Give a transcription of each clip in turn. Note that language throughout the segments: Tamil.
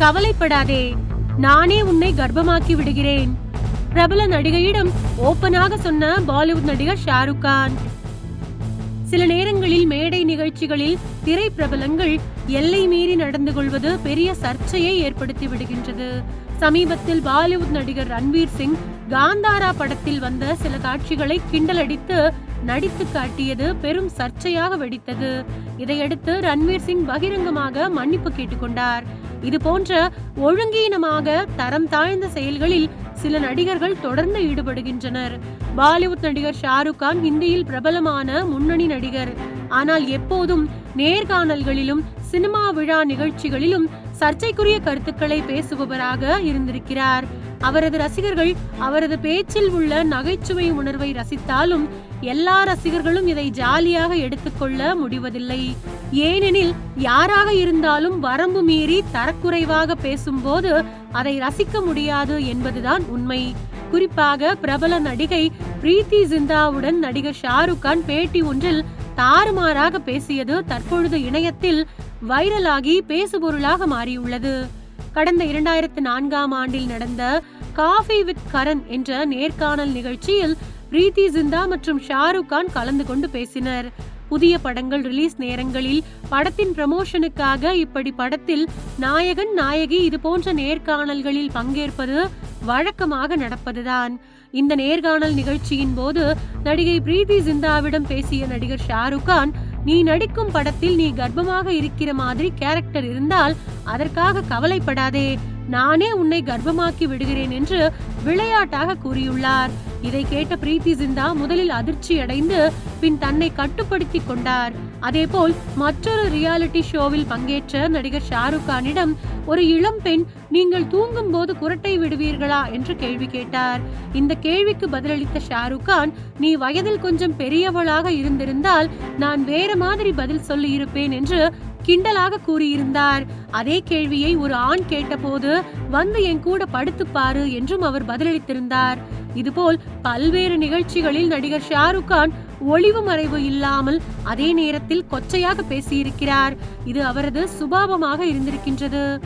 கவலைப்படாதே. நானே உன்னை கர்ப்பமாக்கி விடுகிறேன். பிரபல நடிகையிடம் ஓப்பனாக சொன்ன பாலிவுட் நடிகர் ஷாருக் கான். சில நேரங்களில் மேடை நிகழ்ச்சிகளில் திரை பிரபலங்கள் எல்லை மீறி நடந்து கொள்வது பெரிய சர்ச்சையை ஏற்படுத்தி விடுகின்றது. சமீபத்தில் பாலிவுட் நடிகர் ரன்வீர் சிங் காந்தாரா படத்தில் வந்த சில காட்சிகளை கிண்டலடித்து நடித்து காட்டியது பெரும் சர்ச்சையாக வெடித்தது. இதையடுத்து ரன்வீர் சிங் பகிரங்கமாக மன்னிப்பு கேட்டுக்கொண்டார். இது போன்ற ஒழுங்கீனமாக தரம் தாழ்ந்த செயல்களில் சில நடிகர்கள் தொடர்ந்து ஈடுபடுகின்றனர். பாலிவுட் நடிகர் ஷாருக் கான் ஹிந்தியில் பிரபலமான முன்னணி நடிகர். ஆனால் எப்போதும் நேர்காணல்களிலும் சினிமா விழா நிகழ்ச்சிகளிலும் சர்ச்சைக்குரிய கருத்துக்களை பேசுபவராக இருந்திருக்கிறார். அவரது ரசிகர்கள் அவரது பேச்சில் உள்ள நகைச்சுவை உணர்வை ரசித்தாலும் எல்லா ரசிகர்களும் இதை ஜாலியாக எடுத்துக்கொள்ள முடிவதில்லை. ஏனெனில் யாராக இருந்தாலும் வரம்பு மீறி தரக்குறைவாக பேசும்போது அதை ரசிக்க முடியாது என்பதுதான் உண்மை. குறிப்பாக பிரபல நடிகை பிரீத்தி ஜிந்தாவுடன் நடிகர் ஷாருக் கான் பேட்டி ஒன்றில் தாறுமாறாக பேசியது தற்பொழுது இணையத்தில் வைரலாகி பேசுபொருளாக மாறியுள்ளது. கடந்த இரண்டாயிரத்து நான்காம் ஆண்டில் நடந்த காஃபி வித் கரண் என்ற நேர்காணல் நிகழ்ச்சியில் பிரீத்தி ஜிந்தா மற்றும் ஷாருக் கான் கலந்து கொண்டு பேசினர். புதிய படங்கள் ரிலீஸ் நேரங்களில் படத்தின் ப்ரமோஷனுக்காக இப்படி படத்தில் நாயகன் நாயகி இது போன்ற நேர்காணல்களில் பங்கேற்பது வழக்கமாக நடப்பதுதான். இந்த நேர்காணல் நிகழ்ச்சியின் போது நடிகை பிரீத்தி ஜிந்தாவிடம் பேசிய நடிகர் ஷாருக் கான் நீ நடிக்கும் படத்தில் நீ கர்ப்பமாக இருக்கிற மாதிரி கேரக்டர் இருந்தால் அதற்காக கவலைப்படாதே. நானே உன்னை கர்ப்பமாக்கி விடுகிறேன் என்று விளையாட்டாக கூறியுள்ளார். இதை கேட்ட பிரீத்தி ஜிந்தா முதலில் அதிர்ச்சி அடைந்து பின் தன்னை கட்டுப்படுத்தி கொண்டார். அதேபோல் மற்றொரு ரியாலிட்டி ஷோவில் பங்கேற்ற நடிகர் ஷாருக் கானிடம் ஒரு இளம் பெண் நீங்கள் தூங்கும் போது குரட்டை விடுவீர்களா? என்று கேள்வி கேட்டார். இந்த கேள்விக்கு பதிலளித்த ஷாருக் கான் நீ வயதில் கொஞ்சம் பெரியவளாக இருந்திருந்தால் நான் வேற மாதிரி பதில் சொல்லி இருப்பேன் என்று கிண்டலாக கூறியிருந்தார். அதே கேள்வியை ஒரு ஆண் கேட்டபோது வந்து என் கூட படுத்து பாரு என்றும் அவர் பதிலளித்திருந்தார். இதுபோல் பல்வேறு நிகழ்ச்சிகளில் நடிகர் ஷாருக் கான் ஒளிவு மறைவு இல்லாமல் அதே நேரத்தில் கொச்சையாக பேசியிருக்கிறார். இது அவரது சுபாவமாக இருந்திருக்கின்றது.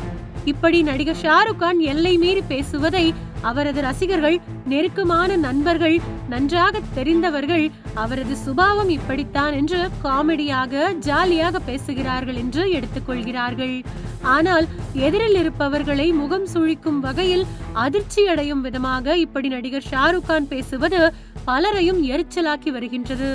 இப்படி நடிகர் ஷாருக் கான் எல்லை மீறி பேசுவதை அவரது ரசிகர்கள் நெருக்கமான நண்பர்கள் நன்றாக தெரிந்தவர்கள் அவரது சுபாவம் இப்படித்தான் என்று காமெடியாக ஜாலியாக பேசுகிறார்கள் என்று எடுத்துக்கொள்கிறார்கள். ஆனால் எதிரில் இருப்பவர்களை முகம் சுழிக்கும் வகையில் அதிர்ச்சி அடையும் விதமாக இப்படி நடிகர் ஷாருக் கான் பேசுவது பலரையும் எரிச்சலாக்கி வருகின்றது.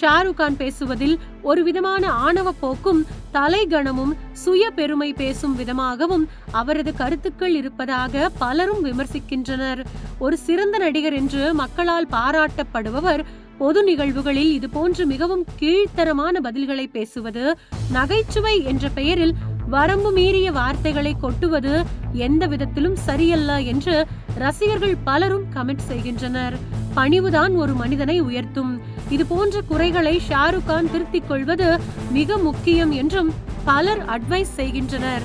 ஷாருக் கான் பேசுவதில் ஒரு விதமான ஆணவ போக்கும் தலைகணமும் சுய பெருமை பேசும் விதமாகவும் அவரது கருத்துக்கள் இருப்பதாக பலரும் விமர்சிக்கின்றனர். ஒரு சிறந்த நடிகர் என்று மக்களால் பாராட்டப்படுபவர் பொது நிகழ்வுகளில் இது போன்று மிகவும் கீழ்த்தரமான பதில்களை பேசுவது நகைச்சுவை என்ற பெயரில் வரம்பு மீறிய வார்த்தைகளை கொட்டுவது எந்த விதத்திலும் சரியல்ல என்று ரசிகர்கள் பலரும் கமெண்ட் செய்கின்றனர். பணிவுதான் ஒரு மனிதனை உயர்த்தும். இது போன்ற குறைகளை ஷாருக் கான் திருத்திக் கொள்வது மிக முக்கியம் என்றும் பலர் அட்வைஸ் செய்கின்றனர்.